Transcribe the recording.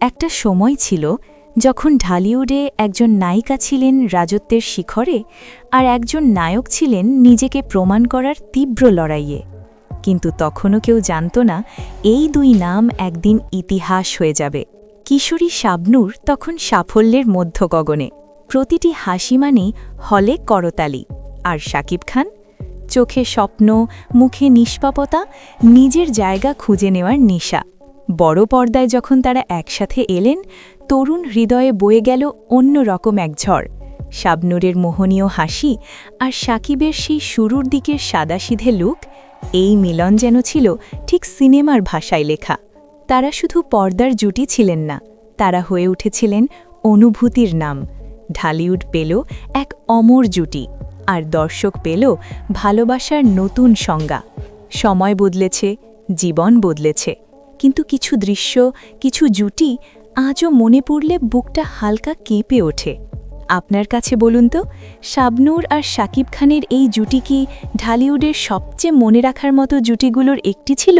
একটা সময় ছিল যখন ঢালিউডে একজন নায়িকা ছিলেন রাজত্বের শিখরে আর একজন নায়ক ছিলেন নিজেকে প্রমাণ করার তীব্র লড়াইয়ে। কিন্তু তখনও কেউ জানত না এই দুই নাম একদিন ইতিহাস হয়ে যাবে। কিশোরী শাবনূর তখন সাফল্যের মধ্য গগনে প্রতিটি হাসি মানেই হলে করতালি। আর শাকিব খান? চোখে স্বপ্ন, মুখে নিষ্পাপতা, নিজের জায়গা খুঁজে নেওয়ার নেশা। বড় পর্দায় যখন তারা একসাথে এলেন, তরুণ হৃদয়ে বয়ে গেল অন্য রকম এক ঝড়। শাবনুরের মোহনীয় হাসি আর সাকিবের সেই শুরুর দিকের সাদাসিধে লুক, এই মিলন যেন ছিল ঠিক সিনেমার ভাষায় লেখা। তারা শুধু পর্দার জুটি ছিলেন না, তারা হয়ে উঠেছিলেন অনুভূতির নাম। ঢালিউড পেল এক অমর জুটি, আর দর্শক পেল ভালোবাসার নতুন সংজ্ঞা। সময় বদলেছে, জীবন বদলেছে। কিন্তু কিছু দৃশ্য, কিছু জুটি আজও মনে পড়লে বুকটা হালকা কেঁপে ওঠে। আপনার কাছে বলুন তো, শাবনুর আর শাকিব খানের এই জুটি কি ঢালিউডের সবচেয়ে মনে রাখার মতো জুটিগুলোর একটি ছিল?